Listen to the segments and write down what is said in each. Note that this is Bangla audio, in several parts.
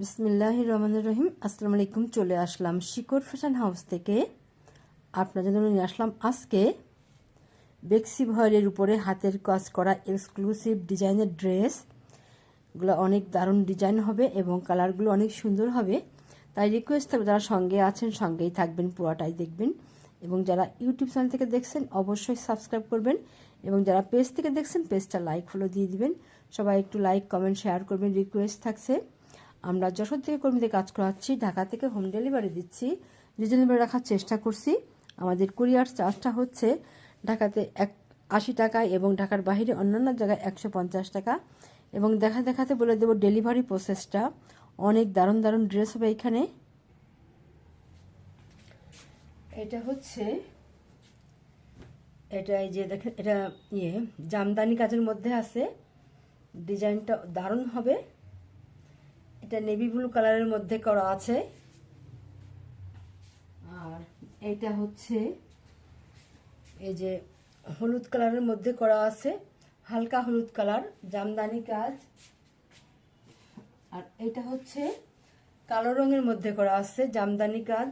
বিসমিল্লাহ রহমান রহিম আসসালামু আলাইকুম, চলে আসলাম শিকড় ফ্যাশন হাউস থেকে। আপনাদের জন্য নিয়ে আসলাম আজকে বেক্সি ভয়েলের উপরে হাতের কাজ করা এক্সক্লুসিভ ডিজাইনের ড্রেস এগুলো অনেক দারুণ ডিজাইন হবে এবং কালারগুলো অনেক সুন্দর হবে। তাই রিকোয়েস্ট থাকবে যারা সঙ্গে আছেন, সঙ্গেই থাকবেন, পুরাটাই দেখবেন। এবং যারা ইউটিউব চ্যানেল থেকে দেখছেন, অবশ্যই সাবস্ক্রাইব করবেন। এবং যারা পেজ থেকে দেখছেন পেজটা লাইক ফলো দিয়ে দিবেন। সবাই একটু লাইক কমেন্ট শেয়ার করবেন রিকোয়েস্ট থাকছে। আমরা যশোর থেকে কর্মীদের কাজ করাচ্ছি, ঢাকা থেকে হোম ডেলিভারি দিচ্ছি রিজনেবল রাখার চেষ্টা করছি। আমাদের কুরিয়ার চার্জটা হচ্ছে ঢাকাতে এক আশি টাকা এবং ঢাকার বাইরে অন্যান্য জায়গায় একশো পঞ্চাশ টাকা। এবং দেখা দেখাতে বলে দেবো ডেলিভারি প্রসেসটা অনেক দারুণ দারুণ ড্রেস হবে এখানে। এটা হচ্ছে, এটা এই যে দেখেন, এটা ইয়ে জামদানি কাজের মধ্যে আছে। ডিজাইনটা দারুণ হবে। এটা নেভি ব্লু কালারের মধ্যে করা আছে। আর এইটা হচ্ছে এই যে হলুদ কালারের মধ্যে করা আছে, হালকা হলুদ কালার জামদানি কাজ। আর এটা হচ্ছে কালো রঙের মধ্যে করা আছে, জামদানি কাজ।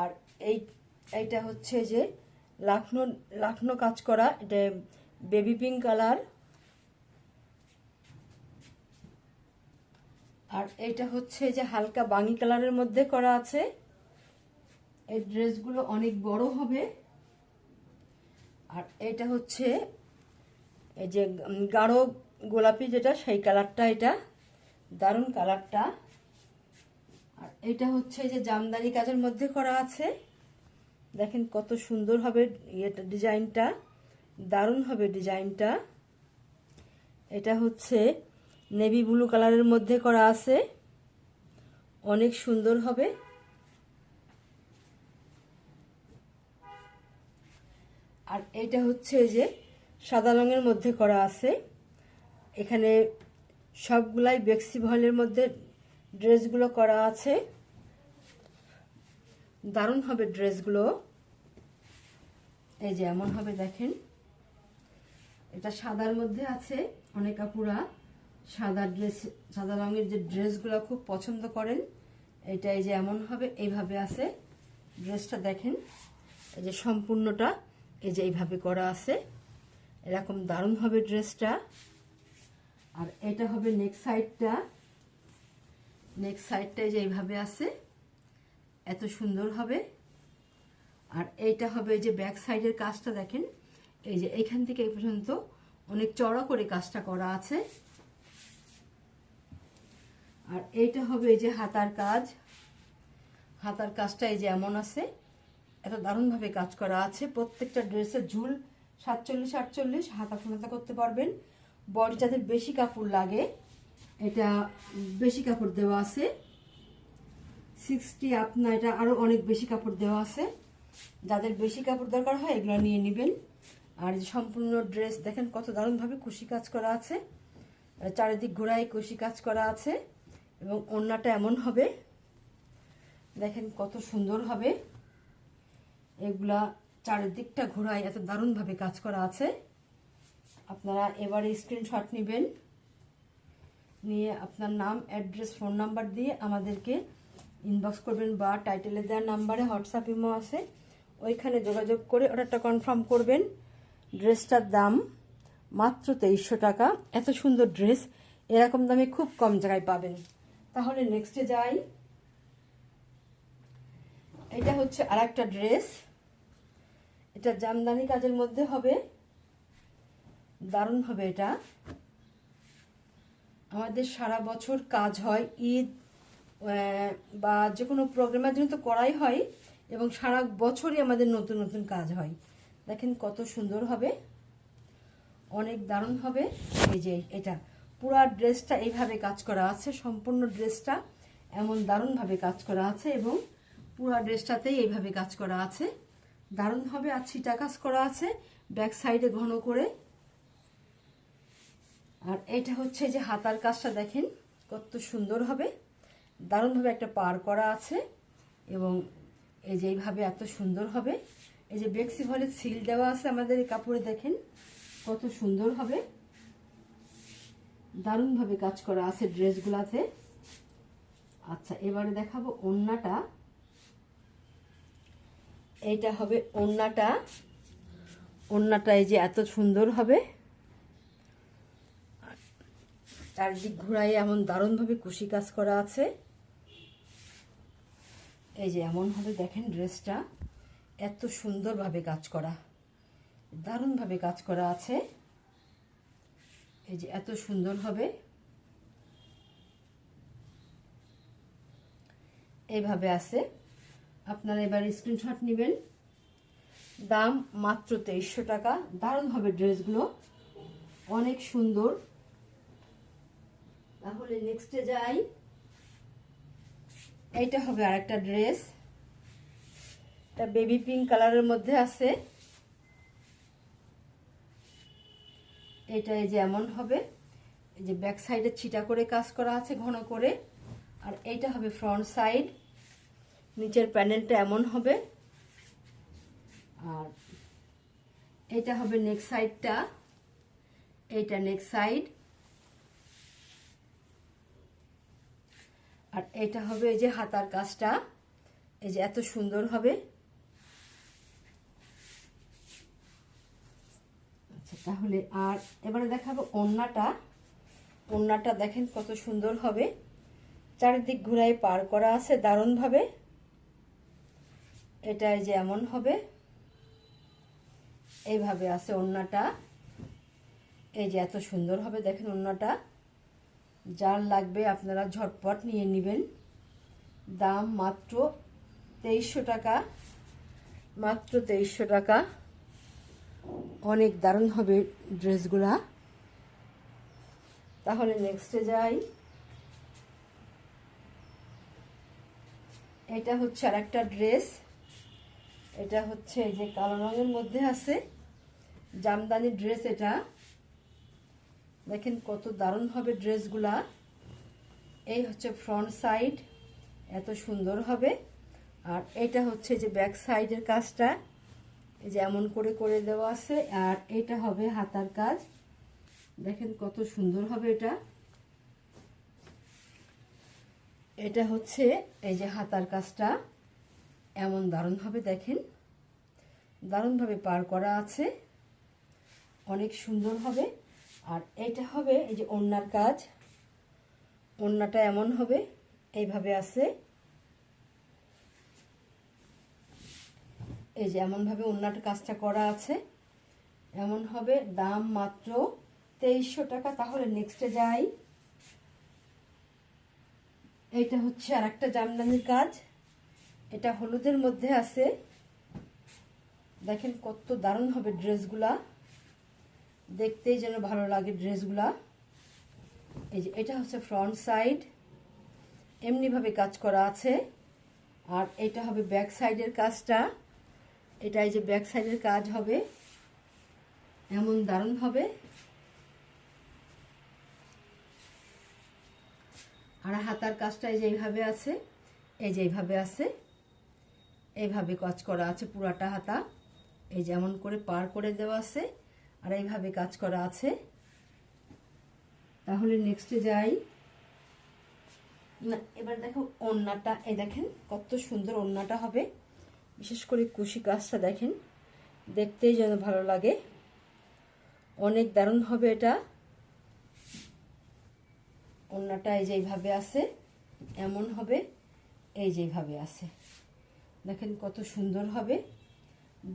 আর এই, এইটা হচ্ছে যে লাখনো লাখনো কাজ করা, এটা বেবি পিঙ্ক কালার আর এটা হচ্ছে যে হালকা বাঙি কালারের মধ্যে করা আছে। এই ড্রেসগুলো অনেক বড় হবে। আর এটা হচ্ছে এই যে গাঢ় গোলাপি যেটা, সেই কালারটা এটা। দারুণ কালারটা। আর এটা হচ্ছে যে জামদানি কাজের মধ্যে করা আছে। দেখেন কত সুন্দর হবে ইয়েটা, ডিজাইনটা। দারুণ হবে ডিজাইনটা। এটা হচ্ছে নেভি ব্লু কালারের মধ্যে করা আছে। অনেক সুন্দর হবে। আর এটা হচ্ছে যে সাদা রঙের মধ্যে করা আছে। এখানে সবগুলাই বেক্সি ভয়েলের মধ্যে ড্রেসগুলো করা আছে। দারুণ হবে ড্রেসগুলো। এই যে এমন হবে দেখেন। এটা সাদার মধ্যে আছে অনেক আপুরা সাদা ড্রেস সাদা রঙের যে ড্রেসগুলো খুব পছন্দ করেন, এটা এই যে এমন হবে, এইভাবে আছে। ড্রেসটা দেখেন, এই যে সম্পূর্ণটা, এই যে এইভাবে করা আছে। এরকম দারুণ হবে ড্রেসটা আর এটা হবে নেক সাইডটা নেক সাইডটা এই যে এইভাবে আছে, এত সুন্দর হবে। আর এইটা হবে এই যে ব্যাক সাইডের কাজটা দেখেন, এই যে এইখান থেকে এই পর্যন্ত অনেক চড়া করে কাজটা করা আছে। আর এইটা হবে এই যে হাতার কাজ। হাতার কাজটা এই যে এমন আছে। এত দারুণভাবে কাজ করা আছে। প্রত্যেকটা ড্রেসের ঝুল সাতচল্লিশ, আটচল্লিশ, হাতা ফোনাতা করতে পারবেন। বডি যাদের বেশি কাপড় লাগে, এটা বেশি কাপড় দেওয়া আছে। সিক্সটি আপনার এটা আরও অনেক বেশি কাপড় দেওয়া আছে। যাদের বেশি কাপড় দরকার হয়, এগুলো নিয়ে নেবেন। আর সম্পূর্ণ ড্রেস দেখেন কত দারুণভাবে কুশি কাজ করা আছে। চারিদিক ঘোড়ায় কুশি কাজ করা আছে। এবং ওড়নাটা এমন হবে। দেখেন কত সুন্দর হবে। এগুলা চারিদিকটা ঘোরায় এত দারুণভাবে কাজ করা আছে। আপনারা এবারে স্ক্রিনশট নেবেন। নিয়ে আপনার নাম অ্যাড্রেস ফোন নাম্বার দিয়ে আমাদেরকে ইনবক্স করবেন বা টাইটেলে দেওয়ার নাম্বারে হোয়াটসঅ্যাপ ইমো আছে। ওইখানে যোগাযোগ করে অর্ডারটা কনফার্ম করবেন। ড্রেসটার দাম মাত্র তেইশশো টাকা। এত সুন্দর ড্রেস এরকম দামে খুব কম জায়গায় পাবেন। তাহলে নেক্সটে যাই। এটা হচ্ছে আর একটা ড্রেস এটা জামদানি কাজের মধ্যে হবে। দারুণ হবে এটা। আমাদের সারা বছর কাজ হয়, ঈদ বা যে কোনো প্রোগ্রামের জন্য তো করাই হয় এবং সারা বছরই আমাদের নতুন নতুন কাজ হয়। দেখেন কত সুন্দর হবে। অনেক দারুণ হবে। এই যে এটা। পুরা ড্রেসটা এইভাবে কাজ করা আছে, সম্পূর্ণ ড্রেসটা এমন দারুণভাবে কাজ করা আছে এবং পুরা ড্রেসটাতেই এইভাবে কাজ করা আছে। দারুণভাবে আর ছিটা কাজ করা আছে, ব্যাক সাইডে ঘন করে। আর এটা হচ্ছে যে হাতার কাজটা দেখেন, কত সুন্দর হবে। দারুণভাবে একটা পার করা আছে এবং এই যে এইভাবে এত সুন্দর হবে। এই যে বেক্সি হলে সিল দেওয়া আছে আমাদের এই কাপড়ে দেখেন, কত সুন্দর হবে। দারুণভাবে কাজ করা আছে ড্রেসগুলাতে। আচ্ছা এবারে দেখাবো ওড়নাটা এইটা হবে ওড়নাটা ওড়নাটা এই যে এত সুন্দর হবে। চারদিক ঘোরায় এমন দারুণভাবে কুশি কাজ করা আছে। এই যে এমন হবে, দেখেন ড্রেসটা। এত সুন্দরভাবে কাজ করা। দারুণভাবে কাজ করা আছে। এই যে এত সুন্দর হবে। এইভাবে আছে। আপনারা এবার স্ক্রিনশট নেবেন। দাম মাত্র তেইশশো টাকা। দারুণ হবে ড্রেসগুলো। অনেক সুন্দর। তাহলে নেক্সটে যাই। এইটা হবে আরেকটা ড্রেস। এটা বেবি পিঙ্ক কালারের মধ্যে আছে। এটা এই যে এমন হবে, এই যে ব্যাক সাইডে ছিটা করে কাজ করা আছে ঘন করে, আর এইটা হবে ফ্রন্ট সাইড নিচের প্যানেলটা এমন হবে, আর এটা হবে নেক সাইডটা এইটা নেক সাইড আর এটা হবে এই যে হাতার কাজটা, এই যে এত সুন্দর হবে। আচ্ছা তাহলে আর এবারে দেখাবো ওন্নাটা। ওন্নাটা দেখেন কত সুন্দর হবে। চারিদিক ঘুরাই পার করা আছে দারুণভাবে। এটা এই যে এমন হবে। এইভাবে আছে ওন্নাটা। এই যে এত সুন্দর হবে, দেখেন ওন্নাটা। যার লাগবে আপনারা ঝটপট নিয়ে নেবেন। দাম মাত্র তেইশশো টাকা। মাত্র তেইশশো টাকা। অনেক দারুণ হবে ড্রেসগুলা। তাহলে নেক্সটে যাই। এটা হচ্ছে আর একটা ড্রেস। এটা হচ্ছে যে কালো রঙের মধ্যে আছে। জামদানি ড্রেস এটা। দেখেন কত দারুণ হবে ড্রেসগুলা। এই হচ্ছে ফ্রন্ট সাইড এত সুন্দর হবে। আর এটা হচ্ছে যে ব্যাক সাইডের কাজটা। এই যে এমন করে করে দেওয়া আছে, আর এটা হবে হাতার কাজ। দেখেন কত সুন্দর হবে এটা। এটা হচ্ছে এই যে হাতার কাজটা। এমন দারুণভাবে দেখেন। দারুণভাবে পার করা আছে। অনেক সুন্দর হবে। আর এটা হবে এই যে ওড়নার কাজ। ওড়নাটা এমন হবে, এইভাবে আছে। এই যে এমনভাবে ওড়নার কাজটা করা আছে। এমন হবে দাম মাত্র তেইশশো টাকা। তাহলে নেক্সটে যাই। এটা হচ্ছে আর একটা জামদানির কাজ। এটা হলুদের মধ্যে আছে। দেখেন কত দারুণ হবে ড্রেসগুলা। দেখতেই যেন ভালো লাগে ড্রেসগুলা। এই যে এটা হচ্ছে ফ্রন্ট সাইড। এমনিভাবে কাজ করা আছে। আর এটা হবে ব্যাক সাইডের কাজটা। এটা এই যে ব্যাক সাইডের কাজ হবে, এমন দারুণ হবে। আর হাতার কাজটা এই যে এইভাবে আছে, এই যে এইভাবে আছে, এইভাবে কাজ করা আছে পুরাটা হাতা। এই যেমন করে পার করে দেওয়া আছে, আর এইভাবে কাজ করা আছে। তাহলে নেক্সটে যাই। না, এবার দেখো ওন্নাটা এই দেখেন কত সুন্দর ওন্নাটা হবে। বিশেষ করে কুশি কাজটা দেখেন, দেখতেই যেন ভালো লাগে। অনেক দারুণ হবে এটা। ওন্নাটা এই যে এইভাবে আছে, এমন হবে, এই যে এইভাবে আছে। দেখেন কত সুন্দর হবে।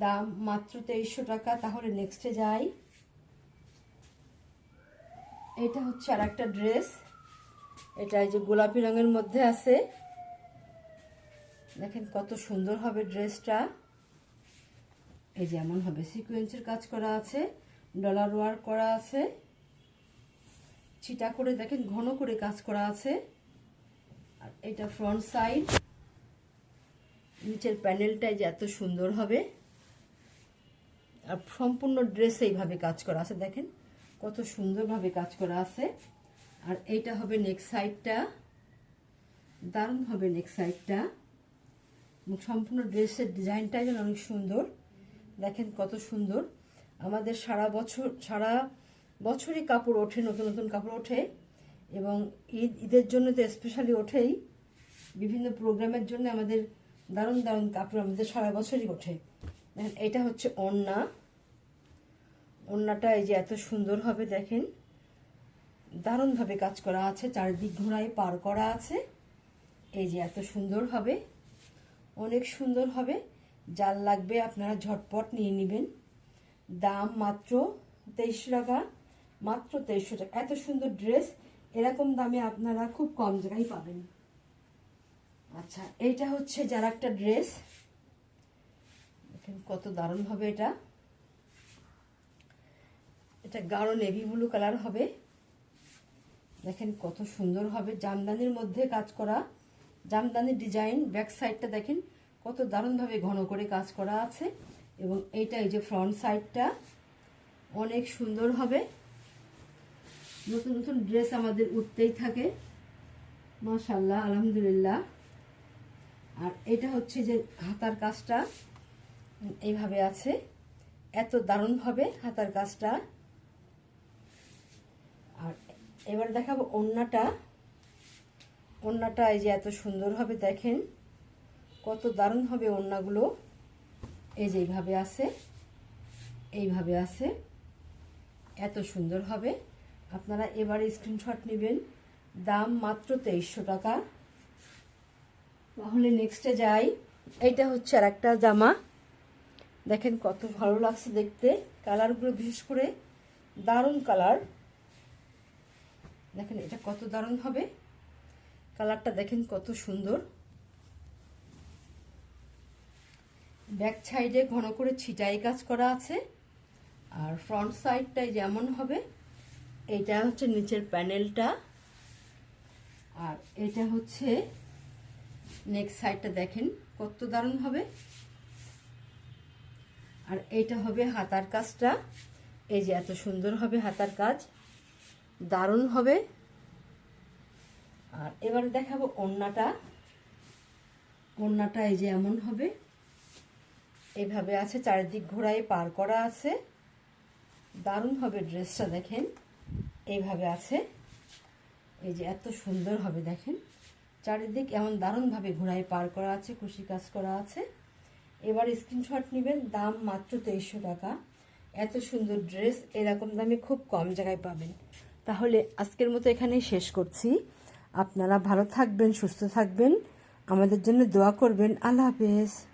দাম মাত্র তেইশশো টাকা, তাহলে নেক্সটে যাই। এটা হচ্ছে আর একটা ড্রেস এটা এই যে গোলাপি রঙের মধ্যে আছে। দেখেন কত সুন্দর হবে ড্রেসটা। এই যে এমন হবে, সিকুয়েন্সের কাজ করা আছে, ডলার ওয়ার্ক করা আছে, ছিটা করে দেখেন ঘন করে কাজ করা আছে। আর এটা ফ্রন্ট সাইড, নিচের প্যানেলটাই যে এত সুন্দর হবে। আর সম্পূর্ণ ড্রেস এইভাবে কাজ করা আছে, দেখেন কত সুন্দরভাবে কাজ করা আছে। আর এইটা হবে নেক সাইডটা, দারুণ হবে নেক সাইডটা। সম্পূর্ণ ড্রেসের ডিজাইনটাই যেন অনেক সুন্দর। দেখেন কত সুন্দর। আমাদের সারা বছর, সারা বছরই কাপড় ওঠে, নতুন নতুন কাপড় ওঠে এবং ঈদ, ঈদের জন্য তো স্পেশালি ওঠেই। বিভিন্ন প্রোগ্রামের জন্য আমাদের দারুণ দারুণ কাপড় আমাদের সারা বছরই ওঠে। দেখেন, এটা হচ্ছে ওড়না। ওড়নাটা এই যে এত সুন্দর হবে, দেখেন। দারুণভাবে কাজ করা আছে, চারিদিক ঘোড়ায় পার করা আছে। এই যে এত সুন্দর হবে। অনেক সুন্দর হবে। যার লাগবে আপনারা ঝটপট নিয়ে নেবেন। দাম মাত্র তেইশশো টাকা। মাত্র তেইশশো টাকা। এত সুন্দর ড্রেস, এরকম দামে আপনারা খুব কম জায়গায় পাবেন। আচ্ছা এইটা হচ্ছে যার একটা ড্রেস। দেখেন কত দারুণ হবে এটা। এটা গাঢ় নেভি ব্লু কালার হবে। দেখেন কত সুন্দর হবে। জামদানির মধ্যে কাজ করা জামদানির ডিজাইন ব্যাক সাইডটা দেখেন, কত দারুণভাবে ঘন করে কাজ করা আছে। এবং এইটা এই যে ফ্রন্ট সাইডটা, অনেক সুন্দর হবে। নতুন নতুন ড্রেস আমাদের উঠতেই থাকে। মাশাল্লাহ আলহামদুলিল্লাহ। আর এটা হচ্ছে যে হাতার কাজটা, এইভাবে আছে। এত দারুণভাবে হাতার কাজটা। আর এবার দেখাবো ওন্নাটা। ওন্নাটা এই যে এত সুন্দর হবে দেখেন, কত দারুণ হবে ওন্নাগুলো এই যে এইভাবে আছে এইভাবে আছে, এত সুন্দর হবে। আপনারা এবারে স্ক্রিনশট নেবেন, দাম মাত্র তেইশশো টাকা। তাহলে নেক্সটে যাই, এইটা হচ্ছে আর একটা জামা। দেখেন কত ভালো লাগছে দেখতে, কালারগুলো বিশেষ করে দারুণ কালার। দেখেন এটা কত দারুণ হবে। কালারটা দেখেন কত সুন্দর। ব্যাক সাইডে ঘন করে ছিটাই কাজ করা আছে। আর ফ্রন্ট সাইডটাই যেমন হবে এইটা হচ্ছে নিচের প্যানেলটা। আর এটা হচ্ছে নেক্সট সাইডটা দেখেন কত দারুণ হবে। আর এইটা হবে হাতার কাজটা। এই যে এত সুন্দর হবে হাতার কাজ। দারুণ হবে। আর এবারে দেখাবো ওড়নাটা। ওড়নাটা এই যে এমন হবে। এইভাবে আছে, চারিদিক ঘোড়ায় পার করা আছে। দারুণ হবে ড্রেসটা দেখেন। এইভাবে আছে। এই যে এত সুন্দর হবে দেখেন। চারিদিক এমন দারুণভাবে ঘোড়ায় পার করা আছে খুশি কাজ করা আছে। এবার স্ক্রিনশট নেবেন, দাম মাত্র তেইশশো টাকা। এত সুন্দর ড্রেস, এরকম দামে খুব কম জায়গায় পাবেন। তাহলে আজকের মতো এখানেই শেষ করছি। আপনারা ভালো থাকবেন সুস্থ থাকবেন। আমাদের জন্য দোয়া করবেন। আল্লাহ হাফেজ।